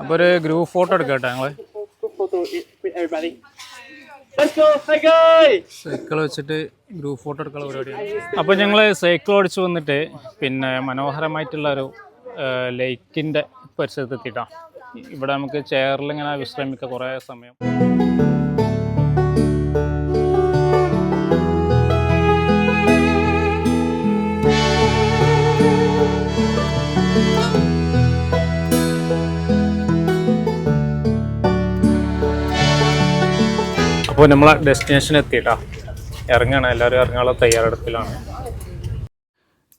അപ്പോൾ ഒരു group photo എടുക്കട്ടെ ഞങ്ങൾ! സൈക്കിൾ വെച്ചിട്ട് ഗ്രൂപ്പ് ഫോട്ടോ എടുക്കാനുള്ള പരിപാടിയാണ്. അപ്പോൾ ഞങ്ങൾ സൈക്കിൾ ഓടിച്ചു വന്നിട്ട് പിന്നെ മനോഹരമായിട്ടുള്ള ഒരു ലേക്കിന്റെ പരിസരത്ത് എത്തിയിട്ടാണ് ഇവിടെ നമുക്ക് ചെയറിൽ ഇങ്ങനെ വിശ്രമിക്കാം കുറേ സമയം. അപ്പോൾ നമ്മളെ ഡെസ്റ്റിനേഷൻ എത്തിയിട്ടാ. ഇറങ്ങണം. എല്ലാവരും ഇറങ്ങാനുള്ള തയ്യാറെടുപ്പിലാണ്.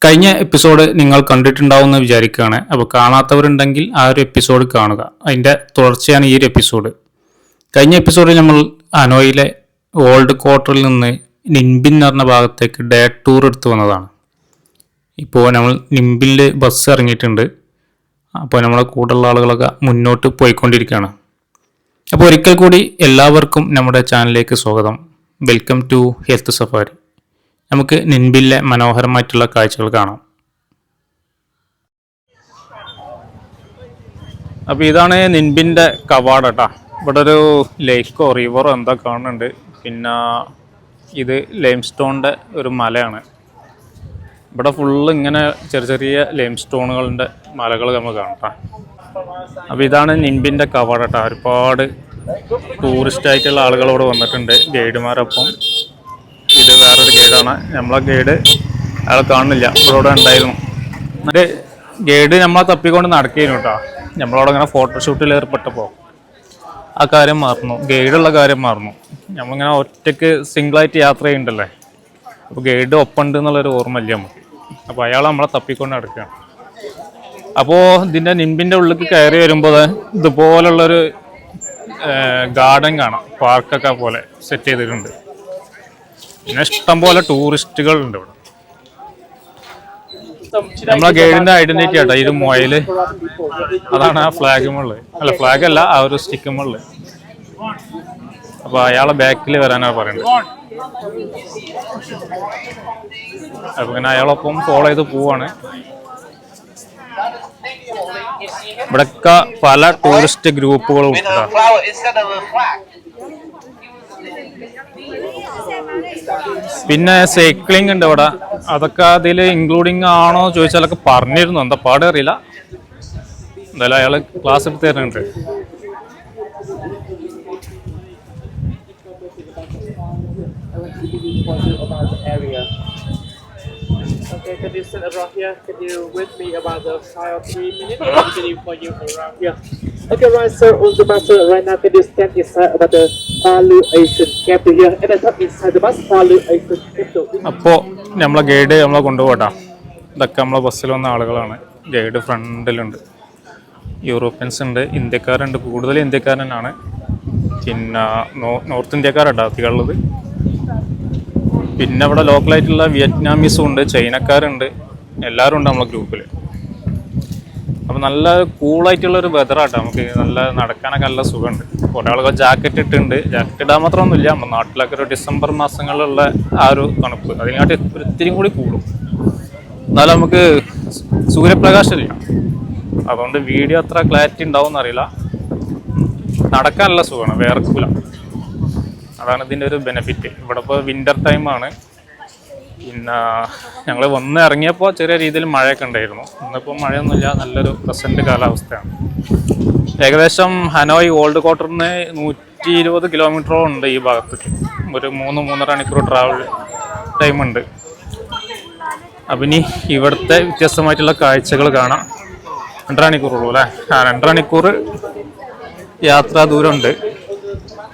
കഴിഞ്ഞ എപ്പിസോഡ് നിങ്ങൾ കണ്ടിട്ടുണ്ടാവുമെന്ന് വിചാരിക്കുകയാണ്. അപ്പോൾ കാണാത്തവരുണ്ടെങ്കിൽ ആ ഒരു എപ്പിസോഡ് കാണുക. അതിന്റെ തുടർച്ചയാണ് ഈ ഒരു എപ്പിസോഡ് കഴിഞ്ഞ എപ്പിസോഡിൽ നമ്മൾ അനോയിലെ ഓൾഡ് ക്വാർട്ടറിൽ നിന്ന് നിൻബിൻ എന്ന് പറഞ്ഞ ഭാഗത്തേക്ക് ഡേ ടൂർ എടുത്ത് വന്നതാണ്. ഇപ്പോൾ നമ്മൾ നിമ്പിൽ ബസ് ഇറങ്ങിയിട്ടുണ്ട്. അപ്പോൾ നമ്മളെ കൂടെയുള്ള ആളുകളൊക്കെ മുന്നോട്ട് പോയിക്കൊണ്ടിരിക്കുകയാണ്. അപ്പോൾ ഒരിക്കൽ കൂടി എല്ലാവർക്കും നമ്മുടെ ചാനലിലേക്ക് സ്വാഗതം. വെൽക്കം ടു ഹെൽത്ത് സഫാരി നമുക്ക് നിൻബില്ലെ മനോഹരമായിട്ടുള്ള കാഴ്ചകൾ കാണാം. അപ്പോൾ ഇതാണ് നിൻബിന്റെ കവാട കേട്ടോ. ഇവിടെ ഒരു ലേക്കോ റിവറോ എന്താ കാണുന്നുണ്ട്. പിന്നെ ഇത് ലൈം സ്റ്റോണിന്റെ ഒരു മലയാണ്. ഇവിടെ ഫുള്ള് ഇങ്ങനെ ചെറിയ ചെറിയ ലൈം സ്റ്റോണുകളുടെ മലകൾ നമ്മൾ കാണാം അപ്പോൾ ഇതാണ് നിൻബിന്റെ കവാട കേട്ടോ ഒരുപാട് ടൂറിസ്റ്റ് ആയിട്ടുള്ള ആളുകളോട് വന്നിട്ടുണ്ട് ഗൈഡുമാരൊപ്പം. ഇത് വേറൊരു ഗൈഡാണ്. നമ്മളെ ഗൈഡ് അയാൾ കാണുന്നില്ല. ഇവിടെ ഉണ്ടായിരുന്നു. എന്നിട്ട് ഗൈഡ് നമ്മളെ തപ്പിക്കൊണ്ട് നടക്കുകയും കേട്ടോ നമ്മളവിടെ അങ്ങനെ ഫോട്ടോഷൂട്ടിൽ ഏർപ്പെട്ടപ്പോൾ ആ കാര്യം മാറുന്നു. ഗൈഡുള്ള കാര്യം മാറുന്നു. നമ്മളിങ്ങനെ ഒറ്റയ്ക്ക് സിംഗിളായിട്ട് യാത്ര ചെയ്യുന്നുണ്ടല്ലേ അപ്പോൾ ഗൈഡ് ഒപ്പമുണ്ട് എന്നുള്ളൊരു ഓർമ്മ ഇല്ല നമുക്ക്. അപ്പോൾ അയാൾ നമ്മളെ തപ്പിക്കൊണ്ട് നടക്കുകയാണ് അപ്പോൾ ഇതിന്റെ നിമ്പിന്റെ ഉള്ളിൽ കയറി വരുമ്പോൾ ഇതുപോലുള്ളൊരു ഗാർഡൻ കാണാം. പാർക്കൊക്കെ പോലെ സെറ്റ് ചെയ്തിട്ടുണ്ട്. പിന്നെ ഇഷ്ടംപോലെ ടൂറിസ്റ്റുകൾ ഉണ്ട് ഇവിടെ. നമ്മളെ ഗൈഡിന്റെ ഐഡന്റിറ്റി ആട്ടോ ഇത് മൊയൽ? അതാണ് ആ ഫ്ലാഗ് മുകളിൽ അല്ല ഫ്ലാഗ് അല്ല ആ ഒരു സ്റ്റിക്ക് മുകളിൽ അപ്പൊ അയാളെ ബാക്കിൽ വരാനാണ് പറയുന്നത് അപ്പൊ പിന്നെ അയാളൊപ്പം ഫോളോ ചെയ്ത് പോവാണ്. ഇവിടൊക്കെ പല ടൂറിസ്റ്റ് ഗ്രൂപ്പുകളും. പിന്നെ സൈക്ലിംഗ് ഉണ്ട് ഇവിടെ അതൊക്കെ അതിൽ ഇൻക്ലൂഡിങ് ആണോ ചോദിച്ചാലൊക്കെ പറഞ്ഞിരുന്നു എന്താ പാടെ അറിയില്ല എന്തായാലും അയാൾ ക്ലാസ് എടുത്ത് തരുന്നുണ്ട് area. Okay, can you sit around here? Can you with me about the five or three minutes? I'm waiting for you around here. Okay, right, sir. On the bus, sir, right now, can you stand inside about the Palu Asian capital here? And I thought inside the bus, Palu Asian capital. അപ്പോൾ നമ്മളെ guide നമ്മളെ കൊണ്ടുപോകട്ടാ ഇതൊക്കെ നമ്മളെ ബസ്സിൽ വന്ന ആളുകളാണ് guide ഫ്രണ്ടിലുണ്ട് Europeans ഉണ്ട് ഇന്ത്യക്കാരുണ്ട് കൂടുതൽ ഇന്ത്യക്കാരനാണ് പിന്നെ നോർത്ത് ഇന്ത്യക്കാരുണ്ട് അധികമുള്ളത് പിന്നെ അവിടെ ലോക്കലായിട്ടുള്ള വിയറ്റ്നാമീസും ഉണ്ട് ചൈനക്കാരുണ്ട്. എല്ലാവരും ഉണ്ട് നമ്മളെ ഗ്രൂപ്പിൽ അപ്പോൾ നല്ല കൂളായിട്ടുള്ള ഒരു വെതറാട്ടോ നമുക്ക്. നല്ല നടക്കാനൊക്കെ നല്ല സുഖമുണ്ട്. കുറേ ആളുകൾ ജാക്കറ്റ് ഇട്ടുണ്ട് ജാക്കറ്റ് ഇടാൻ മാത്രമൊന്നുമില്ല. നമ്മുടെ നാട്ടിലൊക്കെ ഒരു ഡിസംബർ മാസങ്ങളിലുള്ള ആ ഒരു തണുപ്പ്. അതിനായിട്ട് ഒത്തിരി കൂടി കൂടും. എന്നാലും നമുക്ക് സൂര്യപ്രകാശമില്ല. അതുകൊണ്ട് വീഡിയോ അത്ര ക്ലാരിറ്റി ഉണ്ടാവും എന്നറിയില്ല നടക്കാനുള്ള സുഖമാണ്. വേറെ വേർക്കൂല അതാണ് ഇതിന്റെ ഒരു ബെനിഫിറ്റ് ഇവിടെ ഇപ്പോൾ വിന്റർ ടൈമാണ് പിന്നെ ഞങ്ങൾ വന്ന് ഇറങ്ങിയപ്പോൾ ചെറിയ രീതിയിൽ മഴയൊക്കെ ഉണ്ടായിരുന്നു. ഇന്നിപ്പോൾ മഴയൊന്നുമില്ല നല്ലൊരു പ്രസന്റ് കാലാവസ്ഥയാണ്. ഏകദേശം ഹനോയ് ഓൾഡ് ക്വാർട്ടറിന് നൂറ്റി ഇരുപത് കിലോമീറ്ററോളം ഉണ്ട് ഈ ഭാഗത്തേക്ക് ഒരു മൂന്ന് മൂന്നര മണിക്കൂർ ട്രാവൽ ടൈമുണ്ട് അപ്പം ഇനി ഇവിടുത്തെ വ്യത്യസ്തമായിട്ടുള്ള കാഴ്ചകൾ കാണാം. രണ്ടര മണിക്കൂറുള്ളൂ അല്ലേ? ആ രണ്ടര മണിക്കൂർ യാത്രാ ദൂരമുണ്ട്.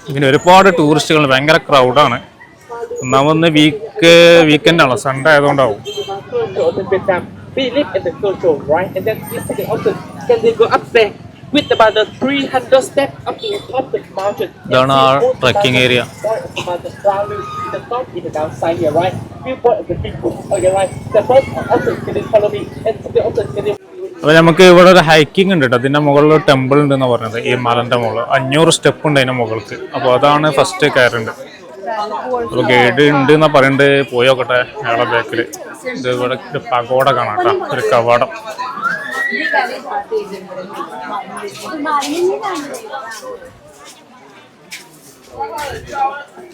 ഇങ്ങനെ ഒരുപാട് ടൂറിസ്റ്റുകൾ ഭയങ്കര ക്രൗഡാണ് ഒന്നാമൊന്ന് വീക്ക് വീക്കെൻഡ് ആണ്. സൺഡേ ആയതുകൊണ്ടാവും. ഇതാണ് ആ ട്രക്കിംഗ് ഏരിയ അപ്പോൾ നമുക്ക് ഇവിടെ ഒരു ഹൈക്കിംഗ് ഉണ്ട് കേട്ടോ അതിന്റെ മുകളിൽ ഒരു ടെമ്പിൾ ഉണ്ടെന്ന് പറഞ്ഞത്. ഈ മലന്റെ മുകളിൽ. അഞ്ഞൂറ് സ്റ്റെപ്പ് ഉണ്ട് അതിന്റെ മുകൾക്ക്. അപ്പോൾ അതാണ് ഫസ്റ്റ് കയറുണ്ട് അപ്പോൾ ഗൈഡ് ഉണ്ട് എന്നാ പറയണ്ട്. പോയി നോക്കട്ടെ. അയാളെ ബാക്കിൽ ഇത് ഇവിടെ ഒരു പകോട കാണാം കേട്ടോ ഒരു കവാടം.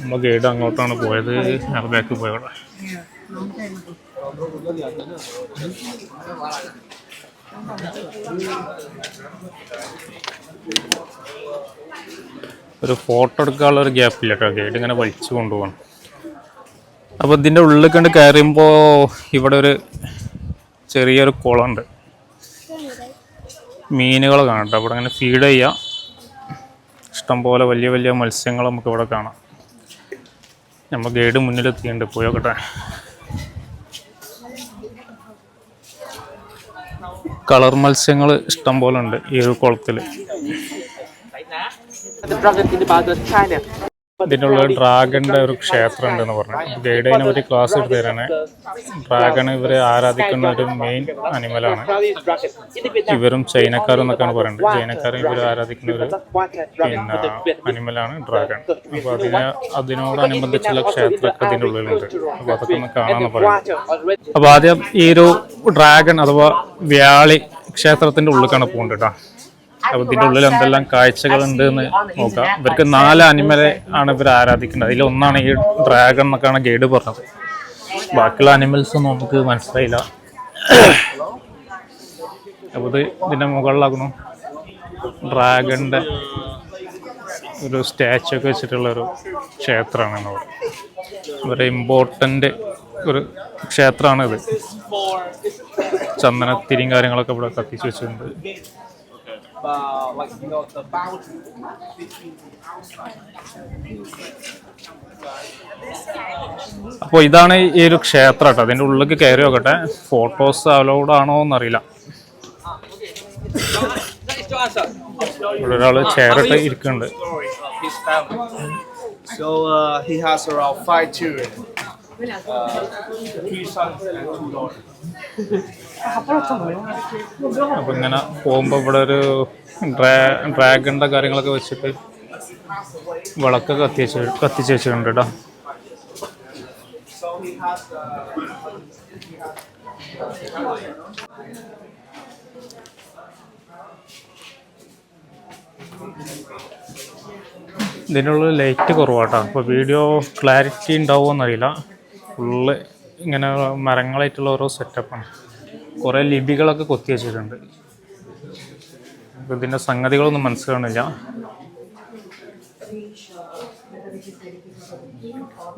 നമ്മൾ ഗൈഡ് അങ്ങോട്ടാണ് പോയത്. ഞങ്ങളുടെ ബാക്കിൽ പോയവിടെ ഒരു ഫോട്ടോ എടുക്കാനുള്ള ഒരു ഗ്യാപ്പില്ല കേട്ടോ ഗൈഡ് ഇങ്ങനെ വലിച്ചു കൊണ്ടുപോകണം. അപ്പോൾ ഇതിന്റെ ഉള്ളിൽ കണ്ട് കയറിയുമ്പോൾ ഇവിടെ ഒരു ചെറിയൊരു കുളമുണ്ട്. മീനുകൾ കാണാം അവിടെ അങ്ങനെ ഫീഡ് ചെയ്യാം. ഇഷ്ടംപോലെ വലിയ വലിയ മത്സ്യങ്ങൾ നമുക്ക് ഇവിടെ കാണാം. നമ്മൾ ഗൈഡ് മുന്നിലെത്തിയുണ്ട് പോയോക്കട്ടെ കളർ മത്സ്യങ്ങൾ ഇഷ്ടം പോലെ ഉണ്ട് ഈ ഒരു കുളത്തിൽ ഉള്ളിൽ ഡ്രാഗന്റെ ഒരു ക്ഷേത്രം ഉണ്ടെന്ന് പറഞ്ഞു ഗൈഡ് അതിനെ പറ്റി ക്ലാസ് എടുത്തു തരാണ് ഡ്രാഗൺ ഇവരെ ആരാധിക്കുന്ന ഒരു മെയിൻ അനിമലാണ് ഇവരും ചൈനക്കാർ എന്നൊക്കെയാണ് പറയുന്നത്. ചൈനക്കാർ ഇവർ ആരാധിക്കുന്ന ഒരു പിന്നെ. അനിമലാണ് ഡ്രാഗൺ അപ്പോൾ അതിനെ അതിനോടനുബന്ധിച്ചുള്ള ക്ഷേത്രമൊക്കെ ഇതിന്റെ ഉള്ളിലുണ്ട് അപ്പോൾ അതൊക്കെ ഒന്ന് കാണാമെന്ന് പറയുന്നത്. അപ്പോൾ ആദ്യം ഈ ഒരു ഡ്രാഗൺ അഥവാ വ്യാളി ക്ഷേത്രത്തിന്റെ ഉള്ളിലേക്കാണ് പോകുന്നത് കേട്ടോ. അപ്പോൾ ഇതിന്റെ ഉള്ളിൽ എന്തെല്ലാം കാഴ്ചകൾ ഉണ്ട് എന്ന് നോക്കാം. ഇവർക്ക് നാല് അനിമലെ ആണ് ഇവർ ആരാധിക്കുന്നത്. അതിൽ ഒന്നാണ് ഈ ഡ്രാഗൺ എന്നൊക്കെയാണ് ഗൈഡ് പറഞ്ഞത്. ബാക്കിയുള്ള അനിമൽസ് ഒന്നും നമുക്ക് മനസ്സിലായില്ല. അപ്പോൾ ഇത് ഇതിന്റെ മുകളിലാകുന്നു. ഡ്രാഗണിന്റെ ഒരു സ്റ്റാച്ചു ഒക്കെ വെച്ചിട്ടുള്ള ഒരു ക്ഷേത്രമാണ് പറയുന്നത്. വളരെ ഇമ്പോർട്ടന്റ് ഒരു ക്ഷേത്രമാണ് ഇത്. ചന്ദനത്തിരിയും കാര്യങ്ങളൊക്കെ ഇവിടെ കത്തിച്ച് വെച്ചിട്ടുണ്ട്. Uh, like you know the boundary അപ്പോൾ ഇതാണ് ഈ ഒരു ക്ഷേത്രം കേട്ടോ. അതിന്റെ ഉള്ളിലേക്ക് കയറി നോക്കട്ടെ. ഫോട്ടോസ് അലൗഡ് ആണോ എന്നറിയില്ല. ഇവിടെ ഒരാൾ ചെയറിട്ട് ഇരിക്കുന്നുണ്ട്. So uh, he has around five children, അപ്പോൾ ഇങ്ങനെ പോകുമ്പോ ഇവിടെ ഒരു ഡ്രാഗണിന്റെ കാര്യങ്ങളൊക്കെ വെച്ചിട്ട് വിളക്കൊക്കെ കത്തിച്ച് കത്തിച്ച് വെച്ചിട്ടുണ്ട് കേട്ടോ ഉള്ളിൽ ലൈറ്റ് കുറവാട്ടോ. അപ്പോൾ വീഡിയോ ക്ലാരിറ്റി ഉണ്ടാവുമോ എന്നറിയില്ല ഫുള്ള് ഇങ്ങനെ മരങ്ങളായിട്ടുള്ള ഓരോ സെറ്റപ്പാണ് കുറേ ലിപികളൊക്കെ കൊത്തി വെച്ചിട്ടുണ്ട് ഇതിന്റെ സംഗതികളൊന്നും മനസ്സിലാവണില്ല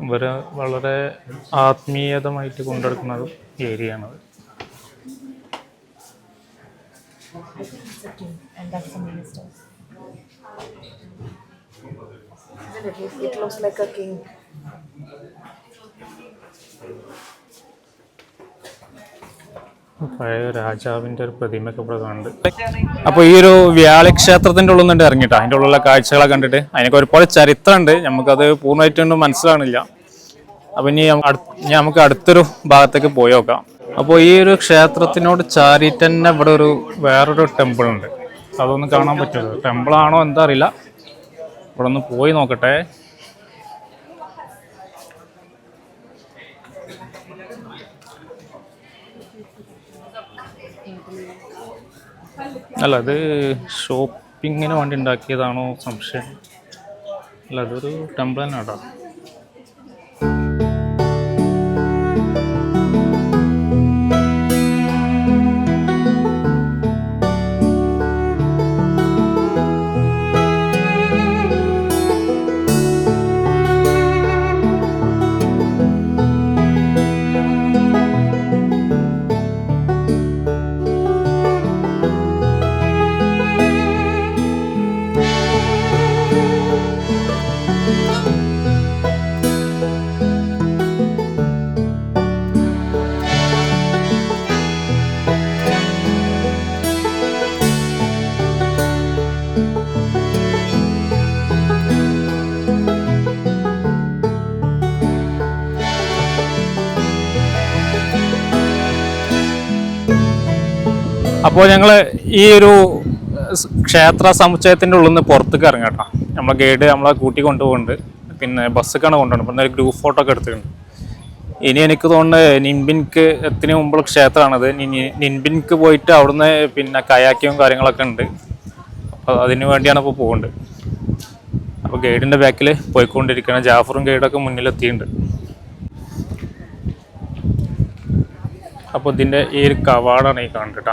ഇവർ വളരെ ആത്മീയതമായിട്ട് കൊണ്ടെടുക്കുന്ന ഒരു area? It- It looks like a king. പഴയ രാജാവിന്റെ ഒരു പ്രതിമയൊക്കെ ഇവിടെ കാണുന്നുണ്ട്. അപ്പോൾ ഈ ഒരു വ്യാളിക്ഷേത്രത്തിന്റെ ഉള്ളിൽ നിന്നുണ്ട് ഇറങ്ങിട്ടാ അതിന്റെ ഉള്ളിലുള്ള കാഴ്ചകളെ കണ്ടിട്ട് അതിനൊക്കെ ഒരുപാട് ചരിത്രം ഉണ്ട്. നമുക്കത് പൂർണമായിട്ടൊന്നും മനസ്സിലാണില്ല അപ്പോൾ ഇനി ഇനി നമുക്ക് അടുത്തൊരു ഭാഗത്തേക്ക് പോയി നോക്കാം. അപ്പോൾ ഈ ഒരു ക്ഷേത്രത്തിനോട് ചാരിയിട്ട് തന്നെ ഇവിടെ ഒരു വേറൊരു ടെമ്പിൾ ഉണ്ട്. അതൊന്നും കാണാൻ പറ്റുമോ? ടെമ്പിൾ ആണോ എന്താ അറിയില്ല. ഇവിടെ ഒന്ന് പോയി നോക്കട്ടെ. അല്ല അത് ഷോപ്പിങ്ങിന് വേണ്ടി ഉണ്ടാക്കിയതാണോ സംശയം? അല്ല അതൊരു ടെമ്പിൾ തന്നെ കേട്ടോ. അപ്പോൾ ഞങ്ങൾ ഈ ഒരു ക്ഷേത്ര സമുച്ചയത്തിന്റെ ഉള്ളിൽ നിന്ന് പുറത്തേക്ക് ഇറങ്ങാം കേട്ടോ. നമ്മളെ ഗൈഡ് നമ്മളെ കൂട്ടി കൊണ്ടുപോകുന്നുണ്ട്. പിന്നെ ബസ്സൊക്കെയാണ് കൊണ്ടുപോകുന്നത്. ഇപ്പം ഒരു ഗ്രൂപ്പ് ഫോട്ടോ ഒക്കെ എടുത്തിട്ടുണ്ട്. ഇനി എനിക്ക് തോന്നുന്നത് നിൻബിൻക്ക് എത്തിന് മുമ്പുള്ള ക്ഷേത്രമാണത്. നിൻബിൻക്ക് പോയിട്ട് അവിടുന്ന് പിന്നെ കയാക്കിയും കാര്യങ്ങളൊക്കെ ഉണ്ട്. അപ്പോൾ അതിന് വേണ്ടിയാണ് ഇപ്പോൾ പോകുന്നത്. അപ്പോൾ ഗൈഡിന്റെ ബാക്കിൽ പോയിക്കൊണ്ടിരിക്കുകയാണ്. ജാഫറും ഗൈഡൊക്കെ മുന്നിലെത്തിയിട്ടുണ്ട്. അപ്പോൾ ഇതിന്റെ ഈ ഒരു കവാടാണ് ഈ കാണുന്നത്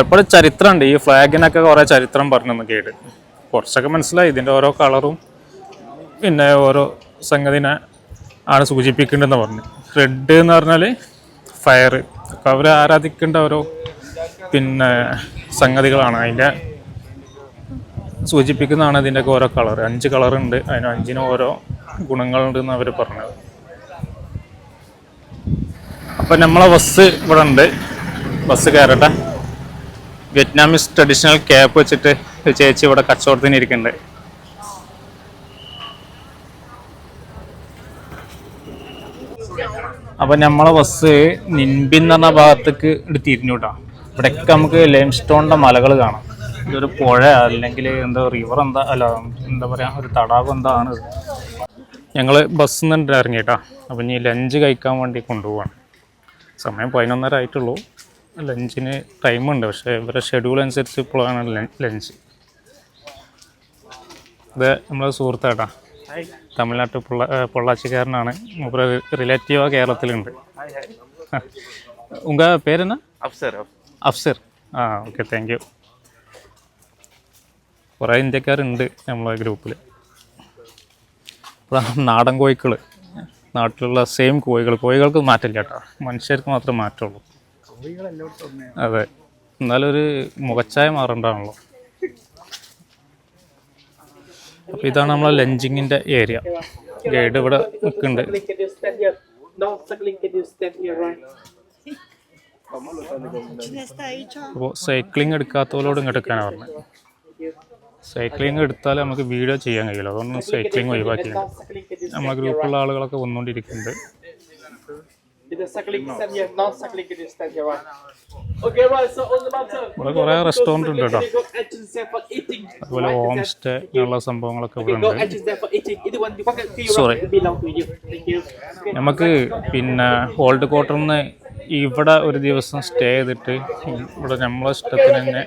എപ്പോഴും ചരിത്രമുണ്ട്. ഈ ഫ്ലാഗിനൊക്കെ കുറേ ചരിത്രം പറഞ്ഞു കേട്ട്. കുറച്ചൊക്കെ മനസ്സിലായി. ഇതിന്റെ ഓരോ കളറും പിന്നെ ഓരോ സംഗതിനെ ആണ് സൂചിപ്പിക്കേണ്ടതെന്ന് പറഞ്ഞു. റെഡ് എന്ന് പറഞ്ഞാൽ ഫയർ അപ്പോൾ അവർ ആരാധിക്കേണ്ട ഓരോ പിന്നെ സംഗതികളാണ്. അതിന്റെ സൂചിപ്പിക്കുന്നതാണ് ഇതിന്റെയൊക്കെ ഓരോ കളർ അഞ്ച് കളറുണ്ട് അതിന് അഞ്ചിന് ഓരോ ഗുണങ്ങളുണ്ട് എന്ന് അവർ പറഞ്ഞത്. അപ്പം നമ്മളെ ബസ് ഇവിടെ ഉണ്ട്. ബസ് കയറട്ടെ. വിയറ്റ്നാമീസ് ട്രഡീഷണൽ ക്യാപ്പ് വെച്ചിട്ട് ചേച്ചി ഇവിടെ കച്ചവടത്തിന് ഇരിക്കുന്നുണ്ട്. അപ്പം നമ്മളെ ബസ് നിൻബിൻ എന്ന് പറഞ്ഞ ഭാഗത്തേക്ക് ഇട്ട് തിരിഞ്ഞു കേട്ടോ ഇവിടെയൊക്കെ നമുക്ക് ലൈം സ്റ്റോണിന്റെ മലകൾ കാണാം. ഇതൊരു പുഴ അല്ലെങ്കിൽ എന്താ റിവർ എന്താ അല്ല എന്താ പറയുക ഒരു തടാകം എന്താണ്? ഞങ്ങൾ ബസ്സിൽ നിന്ന് ഇറങ്ങി കേട്ടോ അപ്പം ഇനി ലഞ്ച് കഴിക്കാൻ വേണ്ടി കൊണ്ടുപോവാണ്. സമയം പതിനൊന്നര ആയിട്ടുള്ളൂ. ലഞ്ചിന് ടൈമുണ്ട് പക്ഷേ ഇവരുടെ ഷെഡ്യൂൾ അനുസരിച്ച് ഇപ്പോഴാണ് ലഞ്ച്. ഇത് നമ്മളെ സുഹൃത്താട്ടാ. തമിഴ്നാട്ടിൽ പൊള്ള പൊള്ളാച്ചിക്കാരനാണ്. മൂപ്പര് റിലേറ്റീവാ കേരളത്തിലുണ്ട്. ഉങ്ക പേരെന്നാ? അഫ്സർ അഫ്സർ. ആ ഓക്കെ താങ്ക് യു കുറേ ഇന്ത്യക്കാരുണ്ട് നമ്മളെ ഗ്രൂപ്പിൽ നാടൻ കോഴികൾ നാട്ടിലുള്ള സെയിം കോഴികൾ കോഴികൾക്ക് മാറ്റില്ല കേട്ടോ. മനുഷ്യർക്ക് മാത്രമേ മാറ്റുള്ളൂ അതെ. എന്നാലും ഒരു മുഖച്ചായ മാറണ്ടാണല്ലോ. അപ്പോൾ ഇതാണ് നമ്മളെ ലഞ്ചിങ്ങിന്റെ ഏരിയ. ഗൈഡ് ഇവിടെ നിൽക്കുന്നുണ്ട്? അപ്പോൾ സൈക്ലിംഗ് എടുക്കാത്തവരോട് ഇങ്ങോട്ട് എടുക്കാനാണ് പറഞ്ഞത് സൈക്ലിംഗ് എടുത്താൽ നമുക്ക് വീഡിയോ ചെയ്യാൻ കഴിയില്ല അതുകൊണ്ട് സൈക്ലിംഗ് ഒഴിവാക്കിയാണ് നമ്മളെ ഗ്രൂപ്പിലുള്ള ആളുകളൊക്കെ വന്നുകൊണ്ടിരിക്കുന്നുണ്ട്. ഇവിടെ കുറേ റെസ്റ്റോറന്റ് ഉണ്ട് കേട്ടോ. അതുപോലെ ഹോം സ്റ്റേ ഉള്ള സംഭവങ്ങളൊക്കെ ഇവിടെ ഉണ്ട്. സോറി. നമുക്ക് പിന്നെ ഓൾഡ് ക്വാർട്ടറിൽ നിന്ന് ഇവിടെ ഒരു ദിവസം സ്റ്റേ ചെയ്തിട്ട് ഇവിടെ നമ്മളെ ഇഷ്ടത്തിന് തന്നെ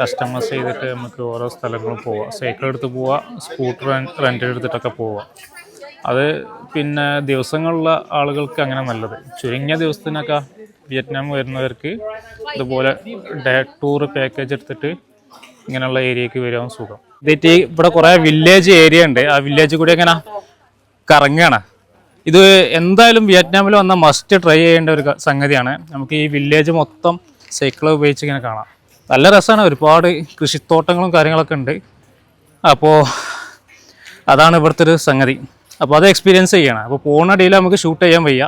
കസ്റ്റമൈസ് ചെയ്തിട്ട് നമുക്ക് ഓരോ സ്ഥലങ്ങളും പോവാം. സൈക്കിൾ എടുത്ത് പോവാം സ്കൂട്ടർ റെന്റ് എടുത്തിട്ടൊക്കെ പോവാം. അത് പിന്നെ ദിവസങ്ങളുള്ള ആളുകൾക്ക് അങ്ങനെ നല്ലത്. ചുരുങ്ങിയ ദിവസത്തിനൊക്കെ വിയറ്റ്നാം വരുന്നവർക്ക് ഇതുപോലെ ഡേ ടൂർ പാക്കേജ് എടുത്തിട്ട് ഇങ്ങനെയുള്ള ഏരിയക്ക് വരാൻ സുഖം. ഇതേറ്റ് ഇവിടെ കുറേ വില്ലേജ് ഏരിയ ഉണ്ട്. ആ വില്ലേജ് കൂടി അങ്ങനെ കറങ്ങുകയാണ് ഇത് എന്തായാലും വിയറ്റ്നാമിൽ വന്ന മസ്റ്റ് ട്രൈ ചെയ്യേണ്ട ഒരു സംഗതിയാണ്. നമുക്ക് ഈ വില്ലേജ് മൊത്തം സൈക്കിൾ ഉപയോഗിച്ച് ഇങ്ങനെ കാണാം. നല്ല രസമാണ്. ഒരുപാട് കൃഷിത്തോട്ടങ്ങളും കാര്യങ്ങളൊക്കെ ഉണ്ട്. അപ്പോൾ അതാണ് ഇവിടുത്തെ ഒരു സംഗതി. അപ്പോൾ അത് എക്സ്പീരിയൻസ് ചെയ്യണം. അപ്പോൾ പോകുന്ന നമുക്ക് ഷൂട്ട് ചെയ്യാൻ വയ്യ.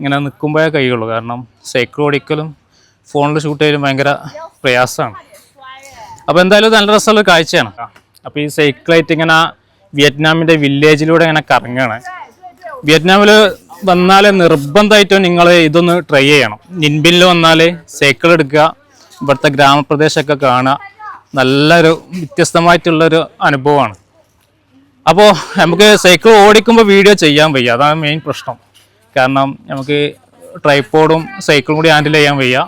ഇങ്ങനെ നിൽക്കുമ്പോഴേ കഴിയുള്ളൂ. കാരണം സൈക്കിൾ ഓടിക്കലും ഫോണിൽ ഷൂട്ട് ചെയ്യലും ഭയങ്കര പ്രയാസമാണ്. അപ്പോൾ എന്തായാലും നല്ല രസമുള്ള കാഴ്ചയാണ്. അപ്പോൾ ഈ സൈക്കിളായിട്ട് ഇങ്ങനെ വിയറ്റ്നാമിന്റെ വില്ലേജിലൂടെ ഇങ്ങനെ കറങ്ങുകയാണ് വിയറ്റ്നാമിൽ വന്നാൽ നിർബന്ധമായിട്ടും നിങ്ങൾ ഇതൊന്ന് ട്രൈ ചെയ്യണം. നിൻബിനിൽ വന്നാൽ സൈക്കിൾ എടുക്കുക. ഇവിടുത്തെ ഗ്രാമപ്രദേശമൊക്കെ കാണുക. നല്ലൊരു വ്യത്യസ്തമായിട്ടുള്ളൊരു അനുഭവമാണ്. അപ്പോൾ നമുക്ക് സൈക്കിൾ ഓടിക്കുമ്പോൾ വീഡിയോ ചെയ്യാൻ വയ്യ. അതാണ് മെയിൻ പ്രശ്നം. കാരണം നമുക്ക് ട്രൈപ്പോഡും സൈക്കിളും കൂടി ഹാൻഡിൽ ചെയ്യാൻ വയ്യ.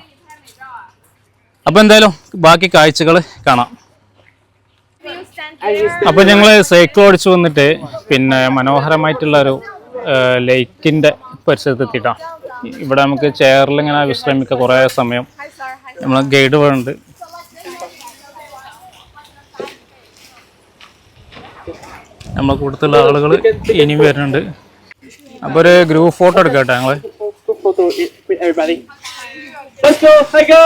അപ്പോൾ എന്തായാലും ബാക്കി കാഴ്ചകൾ കാണാം. അപ്പോൾ ഞങ്ങൾ സൈക്കിൾ ഓടിച്ചു വന്നിട്ട് പിന്നെ മനോഹരമായിട്ടുള്ള ഒരു ലേക്കിന്റെ പരിസരത്ത് എത്തിയിട്ടാണ് ഇവിടെ നമുക്ക് ചെയറിൽ ഇങ്ങനെ വിശ്രമിക്കുക കുറേ സമയം. നമ്മൾ ഗൈഡ് വേണ്ട നമ്മളെ കൂട്ടത്തിലുള്ള ആളുകൾ ഇനിയും വരുന്നുണ്ട്. അപ്പോൾ ഒരു ഗ്രൂപ്പ് ഫോട്ടോ എടുക്കട്ടെ ഞങ്ങൾ. ഞങ്ങൾ.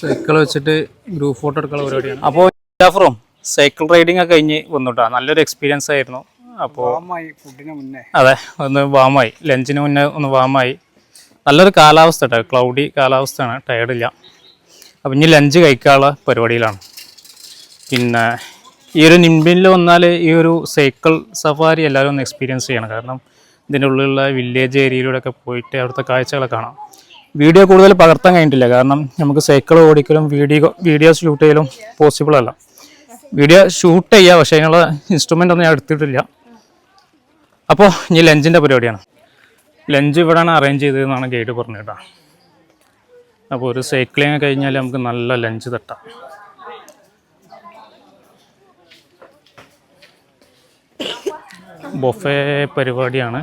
സൈക്കിൾ വെച്ചിട്ട് ഗ്രൂപ്പ് ഫോട്ടോ എടുക്കാനുള്ള പരിപാടിയാണ്. അപ്പോൾ ജാഫറും സൈക്കിൾ റൈഡിംഗ് ഒക്കെ കഴിഞ്ഞ് വന്നുട്ടാ നല്ലൊരു എക്സ്പീരിയൻസ് ആയിരുന്നു. അപ്പോൾ അതെ ഒന്ന് വാമായി ലഞ്ചിന് മുന്നേ ഒന്ന് വാമായി നല്ലൊരു കാലാവസ്ഥ കേട്ടോ ക്ലൗഡി കാലാവസ്ഥയാണ്. ടയർഡില്ല അപ്പം ഇനി ലഞ്ച് കഴിക്കാനുള്ള പരിപാടിയിലാണ്. പിന്നെ ഈ ഒരു നിംബിനിൽ വന്നാൽ ഈ ഒരു സൈക്കിൾ സഫാരി എല്ലാവരും ഒന്ന് എക്സ്പീരിയൻസ് ചെയ്യണം. കാരണം ഇതിന്റെ ഉള്ളിലുള്ള വില്ലേജ് ഏരിയയിലൂടെ ഒക്കെ പോയിട്ട് അവിടുത്തെ കാഴ്ചകളെ കാണാം. വീഡിയോ കൂടുതൽ പകർത്താൻ കഴിഞ്ഞിട്ടില്ല. കാരണം നമുക്ക് സൈക്കിൾ ഓടിക്കലും വീഡിയോ വീഡിയോ ഷൂട്ട് ചെയ്യലും പോസിബിൾ അല്ല. വീഡിയോ ഷൂട്ട് ചെയ്യുക പക്ഷേ അതിനുള്ള ഇൻസ്ട്രുമെന്റ് ഒന്നും ഞാൻ എടുത്തിട്ടില്ല. അപ്പോൾ ഇനി ലഞ്ചിന്റെ പരിപാടിയാണ്. ലഞ്ച് ഇവിടെയാണ് അറേഞ്ച് ചെയ്തതെന്നാണ് ഗൈഡ് പറഞ്ഞത് കേട്ടോ. അപ്പോൾ ഒരു സൈക്ലിങ് കഴിഞ്ഞാൽ നമുക്ക് നല്ല ലഞ്ച് തട്ടാം. ബൊഫേ പരിപാടിയാണ്.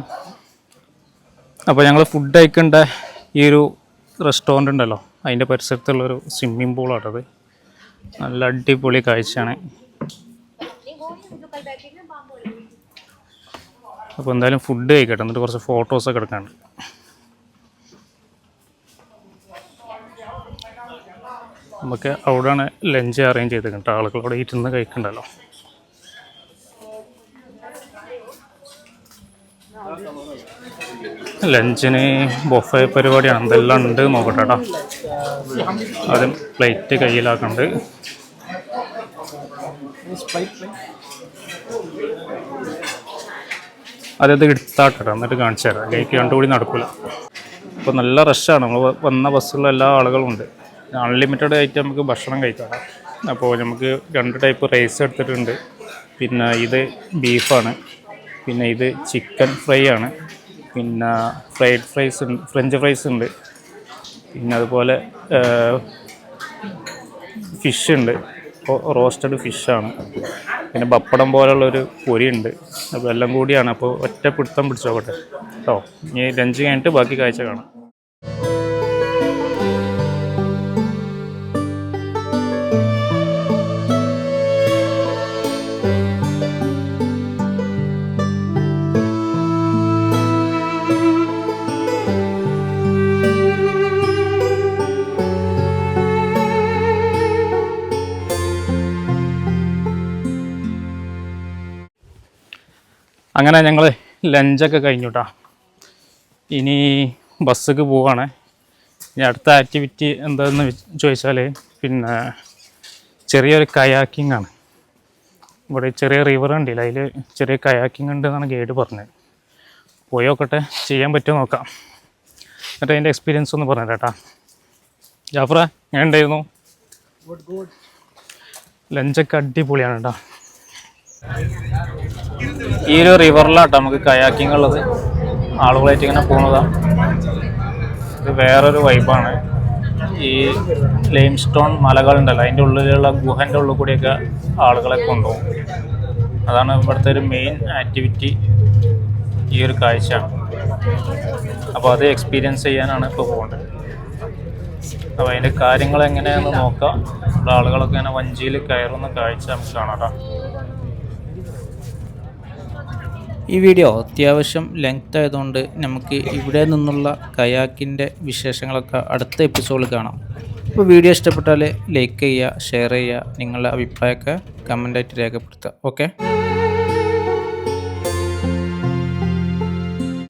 അപ്പോൾ ഞങ്ങൾ ഫുഡ് കഴിക്കേണ്ട ഈ ഒരു റെസ്റ്റോറന്റ് ഉണ്ടല്ലോ അതിന്റെ പരിസരത്തുള്ളൊരു സ്വിമ്മിംഗ് പൂളാട്ടത് നല്ല അടിപൊളി കാഴ്ചയാണ്. അപ്പോൾ എന്തായാലും ഫുഡ് കഴിക്കട്ടെ എന്നിട്ട് കുറച്ച് ഫോട്ടോസൊക്കെ എടുക്കാണ് നമുക്ക് അവിടെയാണ് ലഞ്ച് അറേഞ്ച് ചെയ്തേക്കുന്നത് ആളുകളോട് ഇരുന്ന് കഴിക്കണ്ടല്ലോ. ലഞ്ചിന് ബൊഫെ പരിപാടിയാണ്. എന്തെല്ലാം ഉണ്ട്. നോക്കട്ടെ കേട്ടോ ആദ്യം പ്ലേറ്റ് കയ്യിലാക്കുന്നുണ്ട് അതായത് എടുത്താട്ടെ എന്നിട്ട് കാണിച്ചു തരാം. കൈക്ക് രണ്ടുകൂടി നടക്കില്ല അപ്പോൾ നല്ല റഷാണ്. നമ്മൾ വന്ന ബസ്സിലുള്ള എല്ലാ ആളുകളും ഉണ്ട് അൺലിമിറ്റഡ് ആയിട്ട് നമുക്ക് ഭക്ഷണം കഴിക്കാം അപ്പോൾ നമുക്ക് രണ്ട് ടൈപ്പ് റൈസ് എടുത്തിട്ടുണ്ട്. പിന്നെ ഇത് ബീഫാണ്. പിന്നെ ഇത് ചിക്കൻ ഫ്രൈ ആണ്. പിന്നെ ഫ്രൈഡ് ഫ്രൈസ് ഉണ്ട് ഫ്രഞ്ച് ഫ്രൈസ് ഉണ്ട്. പിന്നെ അതുപോലെ ഫിഷ് ഉണ്ട്. റോസ്റ്റഡ് ഫിഷാണ് പിന്നെ പപ്പടം പോലുള്ളൊരു പൊരിയുണ്ട് അപ്പോൾ എല്ലാം കൂടിയാണ്. അപ്പോൾ ഒറ്റ പിടുത്തം പിടിച്ചോക്കട്ടെ. കേട്ടോ ഇനി ലഞ്ച് കഴിഞ്ഞിട്ട് ബാക്കി കാഴ്ച കാണാം. അങ്ങനെ ഞങ്ങൾ ലഞ്ചൊക്കെ കഴിഞ്ഞു കേട്ടോ ഇനി ബസ്സിക്ക് പോവാണ്. ഇനി അടുത്ത ആക്ടിവിറ്റി എന്താണെന്ന് ചോദിച്ചാൽ പിന്നെ ചെറിയൊരു കയാക്കിംഗ് ആണ്. ഇവിടെ ചെറിയ റിവർ ഉണ്ടല്ലോ അതിൽ ചെറിയ കയാക്കിംഗ് ഉണ്ട് എന്നാണ് ഗൈഡ് പറഞ്ഞത്. പോയി നോക്കട്ടെ. ചെയ്യാൻ പറ്റുമോ നോക്കാം. എന്നിട്ട് അതിന്റെ എക്സ്പീരിയൻസ് ഒന്ന് പറഞ്ഞു കേട്ടാ ജാഫ്ര എങ്ങനെ ഉണ്ടായിരുന്നു? ലഞ്ചൊക്കെ അടിപൊളിയാണ് കേട്ടോ ഈ ഒരു റിവറിലാട്ടോ നമുക്ക് കയാക്കിംഗ് ഉള്ളത് ആളുകളായിട്ട് ഇങ്ങനെ പോകുന്നതാണ് ഇത് വേറൊരു വൈബാണ് ഈ ലൈം സ്റ്റോൺ മലകളുണ്ടല്ലോ അതിന്റെ ഉള്ളിലുള്ള ഗുഹന്റെ ഉള്ളിൽ കൂടിയൊക്കെ ആളുകളെ കൊണ്ടുപോകും. അതാണ് ഇവിടുത്തെ ഒരു മെയിൻ ആക്ടിവിറ്റി ഈ ഒരു കാഴ്ച അപ്പോൾ അത് എക്സ്പീരിയൻസ് ചെയ്യാനാണ് ഇപ്പോൾ പോകേണ്ടത്. അപ്പോൾ അതിന്റെ കാര്യങ്ങൾ എങ്ങനെയാണെന്ന് നോക്കാം. ഇവിടെ ആളുകളൊക്കെ ഇങ്ങനെ വഞ്ചിയിൽ കയറുന്ന കാഴ്ച നമുക്ക് കാണാം കേട്ടോ ഈ വീഡിയോ അത്യാവശ്യം ലെങ്ത് ആയതുകൊണ്ട് നമുക്ക് ഇവിടെ നിന്നുള്ള കയാക്കിന്റെ വിശേഷങ്ങളൊക്കെ അടുത്ത എപ്പിസോഡിൽ കാണാം. അപ്പോൾ വീഡിയോ ഇഷ്ടപ്പെട്ടാൽ ലൈക്ക് ചെയ്യുക ഷെയർ ചെയ്യുക നിങ്ങളുടെ അഭിപ്രായമൊക്കെ കമന്റായിട്ട് രേഖപ്പെടുത്തുക. ഓക്കെ